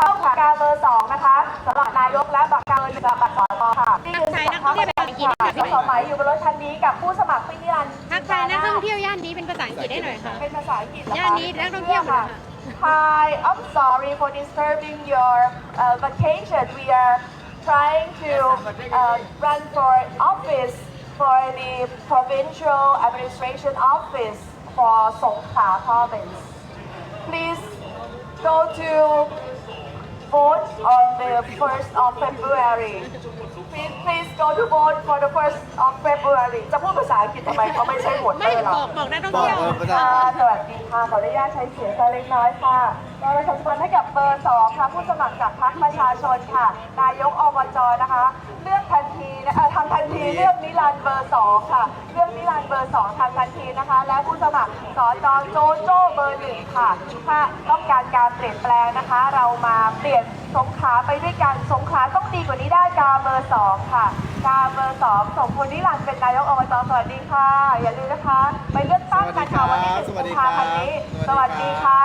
เข้าค่ะการเบอร์สองนะคะสำหรับนายกและบัตรการเบอร์หนึ่งกับบัตรสอทอค่ะนี่คือทักทายนักท่องเที่ยวเป็นภาษาอังกฤษให้หน่อยที่สมัยอยู่บนรถคันนี้กับผู้สมัครพี่นิรันดร์ทักทายนักท่องเที่ยวย่านนี้เป็นภาษาอังกฤษได้หน่อยค่ะเป็นภาษาอังกฤษเหรอคะย่านนี้นักท่องเที่ยวหมดเลยค่ะ Hi I'm sorry for disturbing your uh, vacation we are trying to uh, run for office for the provincial administration office for Songkhla province please go to vote on the 1st of February. Please, please go to vote for the 1st of February. จะพูดภาษาอังกฤษทำไมเขาไม่ใช่หมดเลไม่ยหรบออกบอกนักท่องบอกเที่ยว เออประค่ะธานสวัสดีค่ะ ขออนุญาตใช้เสียงสักเล็กน้อยค่ะเราประชาสัมพันธ์ให้กับเบอร์สองค่ะผู้สมัครจากพรรคประชาชนค่ะ นายกอบจนะคะ เลือกทันทีนะเอ่อทำทันทีเลือกนิรันดร์เบอร์สองค่ะเลือกนิรันดร์เบอร์สองทำทันทีนะคะ และผู้สมัครสจโจโจ้เบอร์หนึ่งค่ะถ้าต้องการการเปลี่ยนแปลงนะคะ เรามาเปลี่ยนสงขลาไปด้วยกันสงขลาต้องดีกว่านี้ได้กาเบอร์สองค่ะกาเบอร์สองส่งคุณนิรันดร์เป็นนายกอบจสวัสดีค่ะ อย่าลืมนะคะ ไปเลือกตั้งกันค่ะวันที่หนึ่งสวักุสมดีคภารับพันธ์นี้สสวัวัสสดีดีครับค่ะ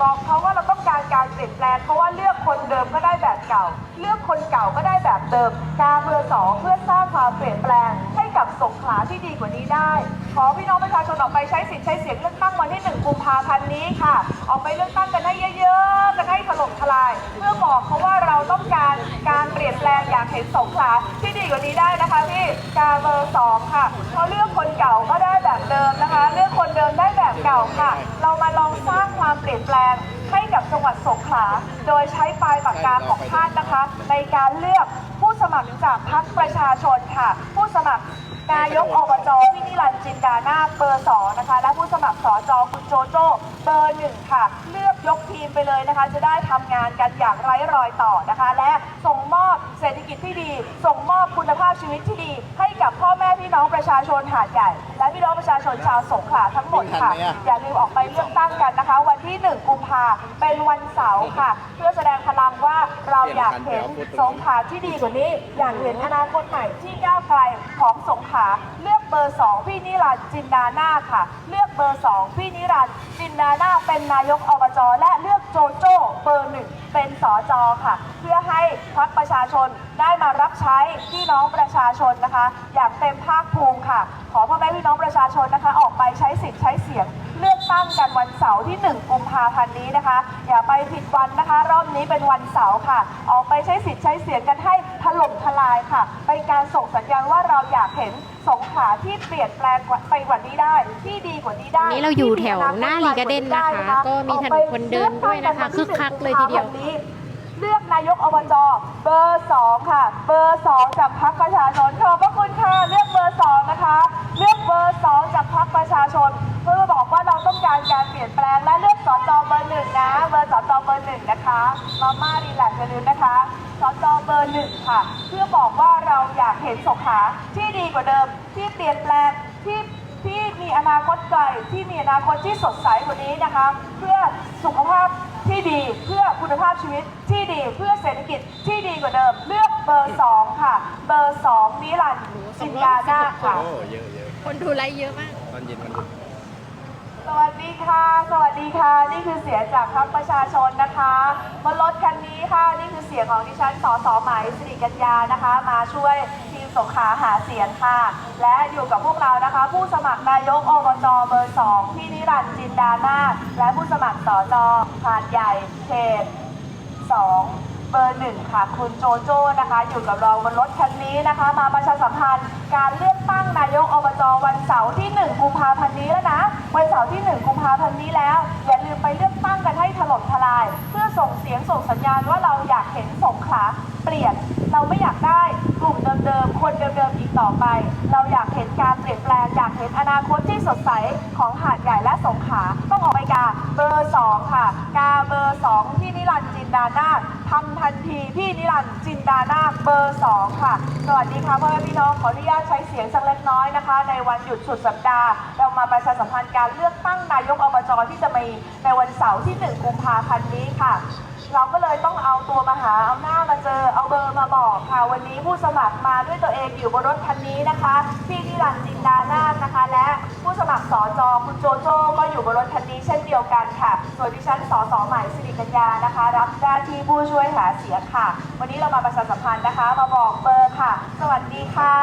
บอกเขาว่าเราต้องการการเปลี่ยนแปลงเพราะว่าเลือก คนเดิมก็ได้แบบเก่า เลือกคนเก่าก็ได้แบบเดิมกาเบอร์สองเพื่อสร้างความเปลี่ยนแปลงให้กับสงขลาที่ดีกว่านี้ได้ ขอพี่น้องประชาชนออกไปใช้สิทธิ์ใช้เสียงเลือกตั้งวันที่หนึ่งกุมภาพันธ์นี้ค่ะ ออกไปเลือกตั้งกันให้เยอะๆ กันให้ถล่มทลาย เพื่อบอกเขาว่าเราต้องการการเปลี่ยนแปลงอยากเห็นสงขลาที่ดีกว่านี้ได้นะคะพี่กาเบอร์สองค่ะเขาเลือกคนเก่าก็ได้แบบเดิมนะคะ เลือกคนเดิมได้แบบเก่าค่ะ เรามาลองสร้างความเปลี่ยนแปลง ให้กับจังหวัดสงขลา โดยใช้ปลายปากกาของท่านนะคะ ในการเลือกผู้สมัครจากพรรคประชาชนค่ะ ผู้สมัครนายกอบจพี่นิรันดร์จินดานาคเบอร์สองนะคะ และผู้สมัครสจคุณโจโจ้เบอร์หนึ่งค่ะ เลือกยกทีมไปเลยนะคะ จะได้ทำงานกันอย่างไร้รอยต่อนะคะ และส่งมอบเศรษฐกิจที่ดี ส่งมอบคุณภาพชีวิตที่ดี ให้กับพ่อแม่พี่น้องประชาชนหาดใหญ่ และพี่น้องประชาชนชาวสงขลาทั้งหมดค่ะวิ่งทันไหมอะอย่าลืมออกไปเลือกตั้งกันนะคะวัน ที่ 1 กุมภาเป็นวันเสาร์ค่ะ เพื่อแสดงพลังว่าเราอยากเห็นสงขลาที่ดีกว่านี้ อยากเห็นอนาคตใหม่ที่ก้าวไกลของสงขลาเลือกเบอร์ 2 พี่นิรันดร์จินดาหน้าค่ะ เลือกเบอร์ 2 พี่นิรันดร์จินดาหน้าเป็นนายกอบจและเลือกโจโจ้เบอร์หนึ่งเป็นสจค่ะ เพื่อให้พรรคประชาชนได้มารับใช้พี่น้องประชาชนนะคะ อย่างเต็มภาคภูมิค่ะ ขอพ่อแม่พี่น้องประชาชนนะคะ ออกไปใช้สิทธิ์ใช้เสียงเลือก ตั้งกันวันเสาร์ที่ 1 กุมภาพันธ์นี้นะคะ อย่าไปผิดวันนะคะ รอบนี้เป็นวันเสาร์ค่ะ ออกไปใช้สิทธิ์ใช้เสียงกันให้ถล่มทลายค่ะ เป็นการส่งสัญญาณว่าเราอยากเห็นสงขลาที่เปลี่ยนแปลงไปกว่านี้ได้ ที่ดีกว่านี้ได้วันนี้เราอยู่แถวหน้าลีกาเดนนะคะ ก็มีถนนคนเดินด้วยนะคะคึกคักเลยทีเดียวเลือกนายกอบจเบอร์สองค่ะ เบอร์สองจากพรรคประชาชนขอบพระคุณค่ะ เลือกเบอร์สองนะคะ เลือกเบอร์สองจากพรรคประชาชน เพื่อบอกว่าเราต้องการการเปลี่ยนแปลงและเลือกสจเบอร์หนึ่งนะเบอร์สจเบอร์หนึ่งนะคะมาม่ารีแลกซ์อย่าลืมนะคะสจเบอร์หนึ่งค่ะ เพื่อบอกว่าเราอยากเห็นสงขลาที่ดีกว่าเดิม ที่เปลี่ยนแปลงที่ที่มีอนาคตไกลที่มีอนาคตที่สดใสกว่านี้นะคะ เพื่อสุขภาพที่ดีเพื่อคุณภาพชีวิตที่ดีเพื่อเศรษฐกิจที่ดีกว่าเดิม เลือกเบอร์สองค่ะ เบอร์สองนิรันดร์จินดานาคค่ะ โอ้เยอะเยอะ คนดูไลฟ์เยอะมาก ตอนเย็นมันหยุดสวัสดีค่ะ สวัสดีค่ะ นี่คือเสียงจากพรรคประชาชนนะคะบนรถคันนี้ค่ะ นี่คือเสียงของดิฉัน สสหมายสิริกัญญานะคะ มาช่วยทีมสงขลาหาเสียงค่ะ และอยู่กับพวกเรานะคะ ผู้สมัครนายกอบจเบอร์สองพี่นิรันดร์จินดานาและผู้สมัครสจหาดใหญ่เขต2 เบอร์หนึ่งค่ะ คุณโจโจ้นะคะ อยู่กับเราบนรถคันนี้นะคะ มาประชาสัมพันธ์การเลือกตั้งนายกอบจวันเสาร์ที่ 1 กุมภาพันธ์นี้แล้วนะ วันเสาร์ที่ 1 กุมภาพันธ์นี้แล้ว อย่าลืมไปเลือกตั้งกันให้ถล่มทลาย เพื่อส่งเสียงส่งสัญญาณว่าเราอยากเห็นสงขลา เปลี่ยน เราไม่อยากได้กลุ่มเดิมๆ คนเดิมๆ อีกต่อไป เราอยากเห็นการเปลี่ยนแปลง อยากเห็นอนาคตที่สดใสของหาดใหญ่และสงขลาต้องออกไปกาเบอร์สองค่ะ กาเบอร์สองที่นิรันดร์จินดานาคทำทันทีพี่นิรันดร์จินดานาคเบอร์สองค่ะ สวัสดีค่ะพ่อแม่พี่น้องขออนุญาตใช้เสียงสักเล็กน้อยนะคะ ในวันหยุดสุดสัปดาห์ เรามาประชาสัมพันธ์การเลือกตั้งนายกอบจที่จะมีในวันเสาร์ที่ 1 กุมภาพันธ์นี้ค่ะ เราก็เลยต้องเอาตัวมาหาเอาหน้ามาเจอเอาเบอร์มาบอกค่ะ วันนี้ผู้สมัครมาด้วยตัวเองอยู่บนรถคันนี้นะคะพี่นิรันดร์จินดานาคนะคะ และ สมัครสอจอคุณโจโจ้ก็อยู่บนรถคันนี้เช่นเดียวกันค่ะ ส่วนดิฉันสสใหม่สิริกัญญานะคะ รับหน้าที่ผู้ช่วยหาเสียงค่ะ วันนี้เรามาประชาสัมพันธ์นะคะ มาบอกเบอร์ค่ะ สวัสดีค่ะ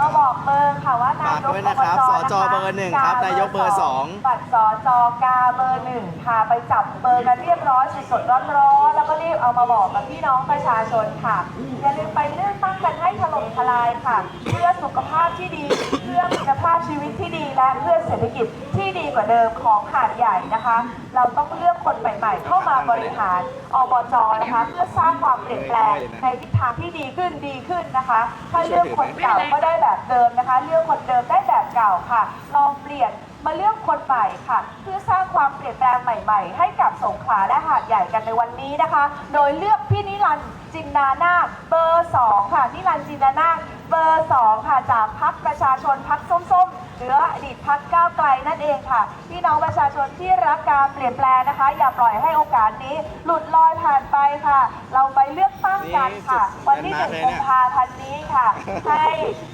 มาบอกเบอร์ค่ะว่านายกฝากด้วยนะครับอบจสจเบอร์หนึ่งครับกนายกเบอร์สองบัตรสจกาเบอร์หนึ่งค่ะไปจับเบอร์กันเรียบร้อยสดๆร้อนๆแล้วก็รีบเอามาบอกกับพี่น้องประชาชนค่ะอย่าลืมไปเลือกตั้งกันให้ถล่มทลายค่ะ เพื่อสุขภาพที่ดี เศรษฐกิจที่ดีกว่าเดิมของหาดใหญ่นะคะ เราต้องเลือกคนใหม่ๆ เข้ามาบริหารอบจนะคะเพื่อสร้างความเปลี่ยนแปลงในทิศทางที่ดีขึ้นดีขึ้นนะคะ ถ้าเลือกคนเก่าก็ได้แบบเดิมนะคะ เลือกคนเดิมได้แบบเก่าค่ะลองเปลี่ยนมาเลือกคนใหม่ค่ะ เพื่อสร้างความเปลี่ยนแปลงใหม่ๆ ให้กับสงขลาและหาดใหญ่กันในวันนี้นะคะ โดยเลือกพี่นิรันดร์จินดานาคเบอร์สองค่ะนิรันดร์จินดานาคเบอร์สองค่ะจากพักประชาชนพักส้มๆ หรืออดีตพักก้าวไกลนั่นเองค่ะ พี่น้องประชาชนที่รักการเปลี่ยนแปลงนะคะ อย่าปล่อยให้โอกาสนี้ หลุดลอยผ่านไปค่ะ เราไปเลือก ตั้งกันค่ะ วันที่หนึ่งกุมภาพันธ์นี้ค่ะ ให้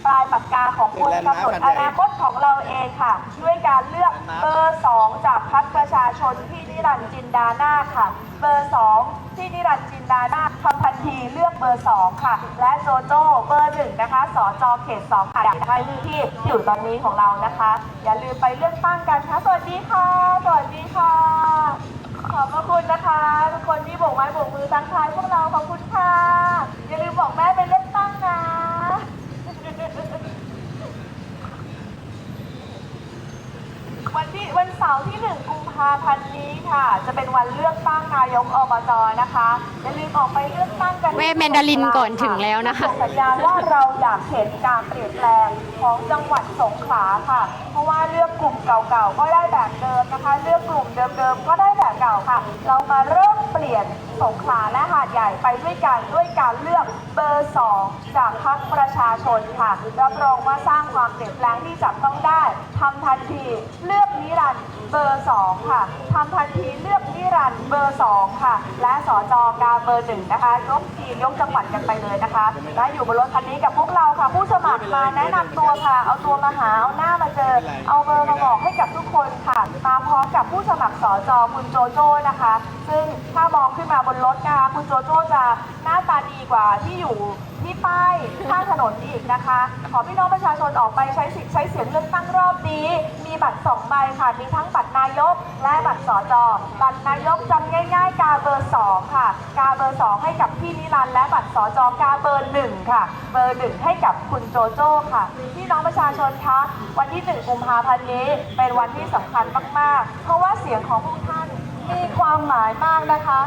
ปลายปากกาของคุณกำหนดอนาคตของเราเองค่ะ ด้วยการเลือกเบอร์2จากพักประชาชนที่นิรันดร์จินดานาคค่ะ เบอร์2ที่นิรันดร์จินดานาคทำทันทีเลือกเบอร์2ค่ะ และโจโจ้เบอร์1นะคะสจเขต2ค่ะนะคะที่อยู่ตอนนี้ของเรานะคะ อย่าลืมไปเลือกตั้งกันค่ะสวัสดีค่ะ สวัสดีค่ะ ขอบพระคุณนะคะ ทุกคนที่โบกไม้โบกมือทักทายพวกเราขอบคุณค่ะ อย่าลืมบอกแม่ไปเลือกตั้งนะ วันที่วันเสาร์ที่หนึ่งาพันธ์นี้ค่ะ จะเป็นวันเลือกตั้งนายกอบจนะคะอย่าลืมออกไปเลือกตั้งกันแวะแมนดารินก่อนถึงแล้วนะคะส่งสัญญาณว่าเราอยากเห็นการเปลี่ยนแปลงของจังหวัดสงขลาค่ะ เพราะว่าเลือกกลุ่มเก่าๆก็ได้แบบเดิมนะคะ เลือกกลุ่มเดิมๆก็ได้แบบเก่าค่ะ เรามาเริ่มเปลี่ยนสงขลาและหาดใหญ่ไปด้วยกันด้วยการเลือกเบอร์2จากพรรคประชาชนค่ะรับรองว่าสร้างความเปลี่ยนแปลงที่จับต้องได้ทำทันทีเลือกนิรันดร์ เบอร์ 2 ค่ะทำทันทีเลือกนิรันดร์เบอร์ 2 ค่ะ และสจกาเบอร์หนึ่งนะคะ ยกทีมยกจังหวัดกันไปเลยนะคะ และอยู่บนรถคันนี้กับพวกเราค่ะ ผู้สมัครมาแนะนำตัวค่ะ เอาตัวมาหา เอาหน้ามาเจอ เอาเบอร์มาบอกให้กับทุกคนค่ะ มาพร้อมกับผู้สมัครสจคุณโจโจ้นะคะ ซึ่งถ้ามองขึ้นมาบนรถนะคะคุณโจโจ้จะหน้าตาดีกว่าที่อยู่ ที่ป้ายข้างถนนอีกนะคะ ขอพี่น้องประชาชนออกไปใช้สิทธิ์ใช้เสียงเลือกตั้งรอบนี้ มีบัตรสองใบค่ะ มีทั้งบัตรนายกและบัตรสจบัตรนายกจำง่าย ๆ กาเบอร์สองค่ะ กาเบอร์สองให้กับพี่นิรันดร์และบัตรสจกาเบอร์หนึ่งค่ะ เบอร์หนึ่งให้กับคุณโจโจ้ค่ะพี่น้องประชาชนคะวันที่หนึ่งกุมภาพันธ์นี้เป็นวันที่สำคัญมากๆ เพราะว่าเสียงของพวกท่านมีความหมายมากนะคะ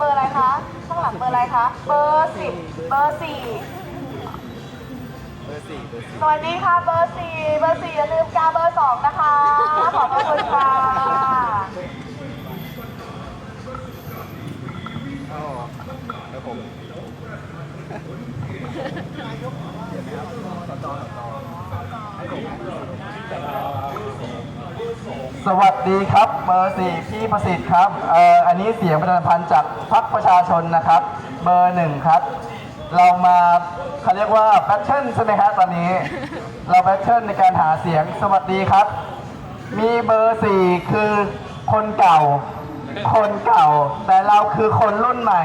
เบอร์อะไรคะ ข้างหลังเบอร์อะไรคะ เบอร์สิบเบอร์สี่เบอร์สี่เบอร์สี่สวัสดีค่ะ เบอร์สี่เบอร์สี่อย่าลืมกาเบอร์สองนะคะ ขอบพระคุณค่ะอ๋อแล้วผม สวัสดีครับเบอร์สี่พี่ประสิทธิ์ครับเอ่ออันนี้เสียงประธานพันธ์จากพรรคประชาชนนะครับ เบอร์หนึ่งครับ เรามาเขาเรียกว่าแบทเทิลใช่ไหมครับตอนนี้ เราแบทเทิลในการหาเสียงสวัสดีครับ มีเบอร์สี่คือคนเก่า คนเก่า แต่เราคือคนรุ่นใหม่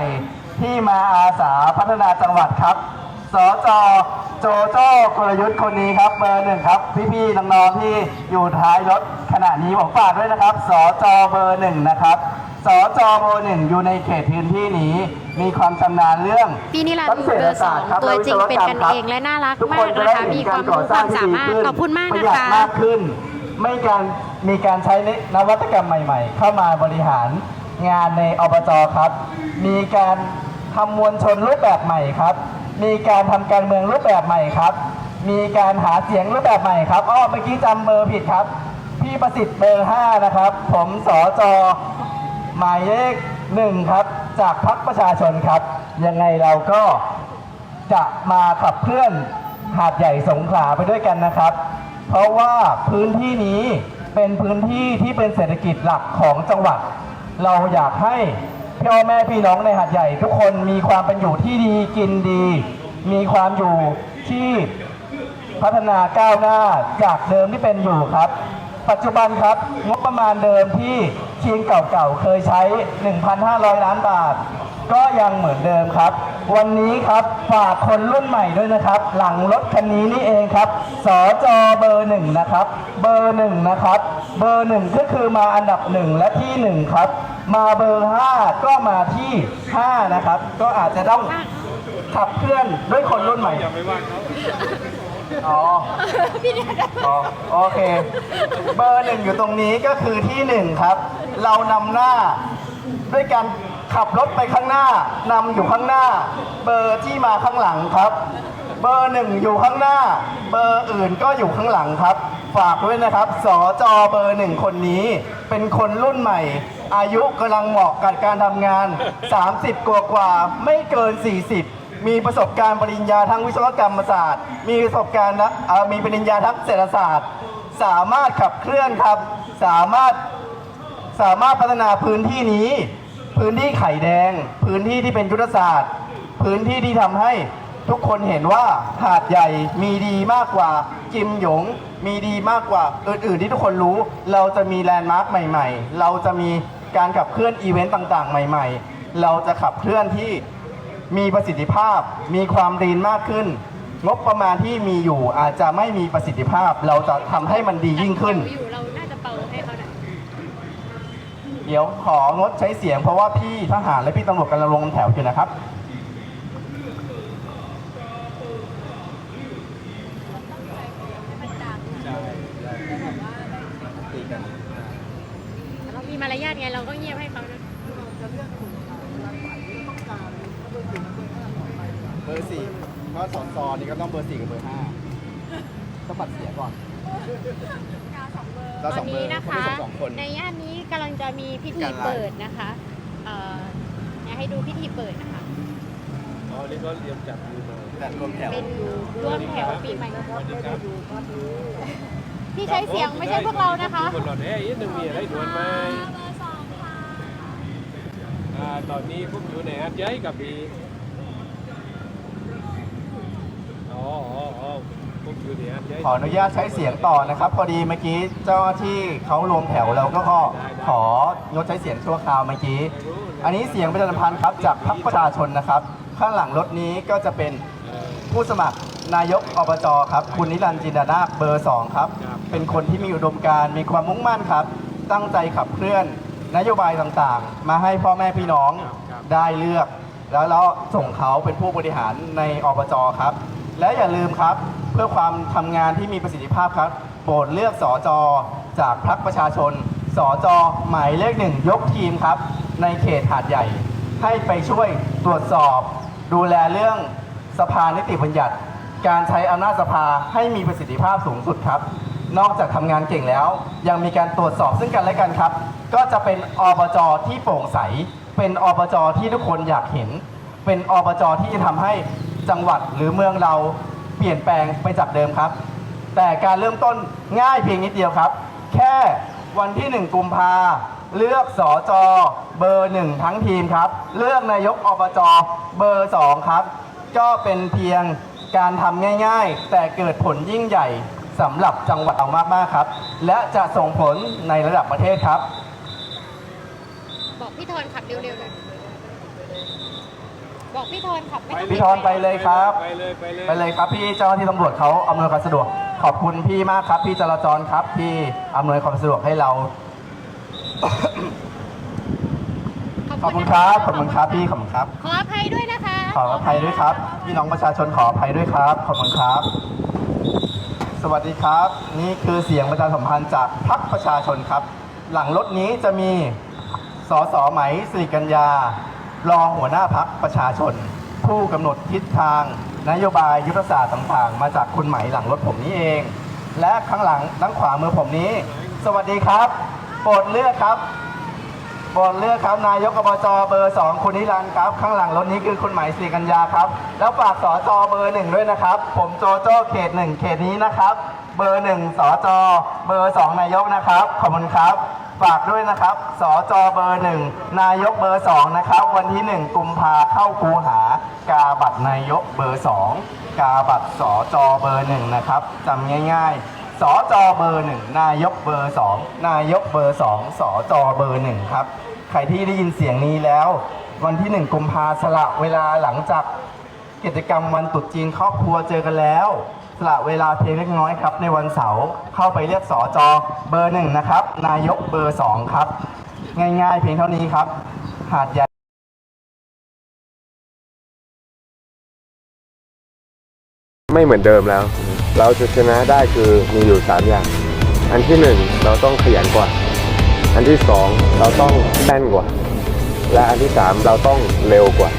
ที่มาอาสาพัฒนาจังหวัดครับ สจโจโจ้กลยุทธ์คนนี้ครับเบอร์หนึ่งครับ พี่ๆน้องๆที่อยู่ท้ายรถขณะนี้ผมฝากด้วยนะครับ สจเบอร์หนึ่งนะครับสจเบอร์หนึ่งอยู่ในเขตพื้นที่นี้ มีความชำนาญเรื่องพี่นิรันดร์เบอร์สองตัวจริงเป็นกันเองและน่ารักทุมากจนะได้คะเห็มีนความก่รู้อคสร้วางมที่สามารถดีขึ้นขอบคุณมากประนะหยัดคะมากขึ้น ไม่การมีการใช้นวัตกรรมใหม่ ๆ เข้ามาบริหารงานในอบจครับ มีการทำมวลชนรูปแบบใหม่ครับ มีการทำการเมืองรูปแบบใหม่ครับ มีการหาเสียงรูปแบบใหม่ครับอ้อเมื่อกี้จำเบอร์ผิดครับ พี่ประสิทธิ์เบอร์5นะครับ ผมสอจหมายเลขหนึ่งครับ จากพรรคประชาชนครับ ยังไงเราก็จะมาขับเคลื่อนหาดใหญ่สงขลาไปด้วยกันนะครับ เพราะว่าพื้นที่นี้เป็นพื้นที่ที่เป็นเศรษฐกิจหลักของจังหวัด เราอยากให้ พ่อแม่พี่น้องในหาดใหญ่ ทุกคนมีความเป็นอยู่ที่ดีกินดี มีความอยู่ที่พัฒนาก้าวหน้าจากเดิมที่เป็นอยู่ครับ ปัจจุบันครับงบประมาณเดิมที่ทีมเก่าๆเคยใช้ 1,500 ล้านบาท ก็ยังเหมือนเดิมครับ วันนี้ครับฝากคนรุ่นใหม่ด้วยนะครับ หลังรถคันนี้นี่เองครับ สจเบอร์หนึ่งนะครับ เบอร์หนึ่งนะครับ เบอร์หนึ่งก็คือมาอันดับหนึ่งและที่หนึ่งครับ มาเบอร์ห้าก็มาที่ห้านะครับ ก็อาจจะต้องขับเคลื่อนด้วยคนรุ่นใหม่อ๋ออ๋อโอเค เบอร์หนึ่งอยู่ตรงนี้ก็คือที่หนึ่งครับ เรานำหน้าด้วยการขับรถไปข้างหน้านำอยู่ข้างหน้า เบอร์ที่มาข้างหลังครับ เบอร์หนึ่งอยู่ข้างหน้า เบอร์อื่นก็อยู่ข้างหลังครับ ฝากด้วยนะครับ สจเบอร์หนึ่งคนนี้ เป็นคนรุ่นใหม่ อายุกำลังเหมาะกับการทำงาน 30 กว่ากว่าไม่เกิน 40 มีประสบการณ์ปริญญาทั้งวิศวกรรมศาสตร์ มีประสบการณ์นะมีปริญญาทั้งเศรษฐศาสตร์ สามารถขับเคลื่อนครับ สามารถสามารถพัฒนาพื้นที่นี้ พื้นที่ไข่แดง พื้นที่ที่เป็นยุทธศาสตร์ พื้นที่ที่ทำให้ทุกคนเห็นว่าหาดใหญ่มีดีมากกว่าจิมหยง มีดีมากกว่าอื่นๆที่ทุกคนรู้ เราจะมีแลนด์มาร์คใหม่ ๆ เราจะมีการขับเคลื่อนอีเวนต์ต่างๆ ใหม่ ๆ เราจะขับเคลื่อนที่มีประสิทธิภาพ มีความดีนมากขึ้น งบประมาณที่มีอยู่อาจจะไม่มีประสิทธิภาพ เราจะทำให้มันดียิ่งขึ้น อยู่เราน่าจะเป่าให้เขาหน่อยเดี๋ยวของดใช้เสียงเพราะว่าพี่ทหารและพี่ตำรวจกำลังลงแถวอยู่นะครับ ตีกัน เรามีมารยาทไงเราก็เงียบให้เขานะ เบอร์สี่เพราะสอนซอนี่ก็ต้องเบอร์สี่กับเบอร์ห้าต้องบัดเสียก่อน ตเราอสอนงเบอนี้ร์นะคะ เราสองคน ในย่านนี้กำลังจะมีพิธีการไลฟ์เปิดนะคะเอ่ออยากให้ดูพิธีเปิดนะคะ อ๋อนี่ก็เตรียมจับมือมาแต่รวมแถวเป็นร่วมแถวปีใหม่ที่ใช้เสียงไม่ใช่พวกเรานะคะ คนหลอดแอ้ยนึงมีอะไรด่วนไหมอ่า ตอนนี้ผมอยู่ในอัดย้ายกับพีอ๋ออ๋ออ๋อผมอยู่ในอัดย้ายขออนุญาตใช้เสียงต่อนะครับ พอดีเมื่อกี้เจ้าหน้าที่เขารวมแถวเราก็ของดใช้เสียงชั่วคราวเมื่อกี้ อันนี้เสียงประชาสัมพันธ์ครับจากพรรคประชาชนนะครับ ข้างหลังรถนี้ก็จะเป็นเอ่อผู้สมัครนายกอบจครับ คุณนิรันดร์จินดานาคเบอร์2ครับครับ เป็นคนที่มีอุดมการณ์มีความมุ่งมั่นครับ ตั้งใจขับเคลื่อน นโยบายต่างๆ มาให้พ่อแม่พี่น้องได้เลือก แล้วเราส่งเขาเป็นผู้บริหารในอบจครับ และอย่าลืมครับเพื่อความทำงานที่มีประสิทธิภาพครับโปรดเลือกสอจอจากพรรคประชาชนสอจอหมายเลขหนึ่งยกทีมครับ ในเขตหาดใหญ่ ให้ไปช่วยตรวจสอบ ดูแลเรื่องสภานิติบัญญัติ การใช้อำนาจสภาให้มีประสิทธิภาพสูงสุดครับ นอกจากทำงานเก่งแล้ว ยังมีการตรวจสอบซึ่งกันและกันครับ ก็จะเป็นอบจที่โปร่งใส เป็นอบจที่ทุกคนอยากเห็น เป็นอบจที่จะทำให้จังหวัดหรือเมืองเราเปลี่ยนแปลงไปจากเดิมครับ แต่การเริ่มต้นง่ายเพียงนิดเดียวครับ แค่วันที่ 1 กุมภาเลือกสอจอเบอร์หนึ่งทั้งทีมครับ เลือกนายกอบจเบอร์สองครับ ก็เป็นเพียงการทำง่าย ๆ แต่เกิดผลยิ่งใหญ่ สำหรับจังหวัดเรามากๆครับ และจะส่งผลในระดับประเทศครับ บอกพี่ทอนขับเร็วๆเลยบอกพี่ทอนขับไม่ต้องพี่ทอนไปเลยครับ ไปเลยไปเลยไปเลยครับพี่เจ้าหน้าที่ตำรวจเขาอำนวยความสะดวก ขอบคุณพี่มากครับ พี่จราจรครับที่อำนวยความสะดวกให้เรา ขอบคุณครับ ขอบคุณครับพี่ขอบคุณครับ ขออภัยด้วยนะคะ ขออภัยด้วยครับ พี่น้องประชาชนขออภัยด้วยครับ ขอบคุณครับ สวัสดีครับ นี่คือเสียงประชาสัมพันธ์จากพรรคประชาชนครับ หลังรถนี้จะมีสสไหมสิริกัญญารองหัวหน้าพักประชาชน ผู้กำหนดทิศทาง นโยบายยุทธศาสตร์ต่างๆ มาจากคุณไหมหลังรถผมนี้เอง และข้างหลังด้านขวามือผมนี้ สวัสดีครับ โปรดเลือกครับ โปรดเลือกครับนายกอบจเบอร์ 2 คุณนิรันดร์ครับ ข้างหลังรถนี้คือคุณหมายศรีกัญญาครับ แล้วฝากสจเบอร์หนึ่งด้วยนะครับ ผมโจโจ้เขตหนึ่งเขตนี้นะครับ เบอร์หนึ่งสจเบอร์สองนายกนะครับ ขอบคุณครับ ฝากด้วยนะครับสจเบอร์หนึ่งนายกเบอร์สองนะครับ วันที่หนึ่งกุมภาเข้าคูหากาบัตรนายกเบอร์สองกาบัตรสจเบอร์หนึ่งนะครับจำง่าย ๆสอจอเบอร์หนึ่งนายกเบอร์สองนายกเบอร์สองสอจอเบอร์หนึ่งครับ รที่ได้ยินเสียงนี้แล้ว วันที่หนึ่งกุมภาสละเวลาหลังจากกิจกรรมวันตรุษจีนครอบครัวเจอกันแล้ว สละเวลาเพียงเล็กน้อยครับ ในวันเสาร์เข้าไปเรียกสอจอเบอร์หนึ่งนะครับ นายกเบอร์สองครับ ง่ายๆ เพียงเท่านี้ครับ หาดใหญ่ไม่เหมือนเดิมแล้ว เราจะชนะได้คือมีอยู่ 3 อย่าง อันที่ 1 เราต้องขยันกว่า อันที่สองเราต้องแม่นกว่า และอันที่สามเราต้องเร็วกว่า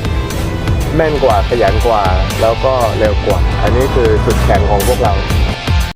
แม่นกว่าขยันกว่า แล้วก็เร็วกว่า อันนี้คือจุดแข็งของพวกเรา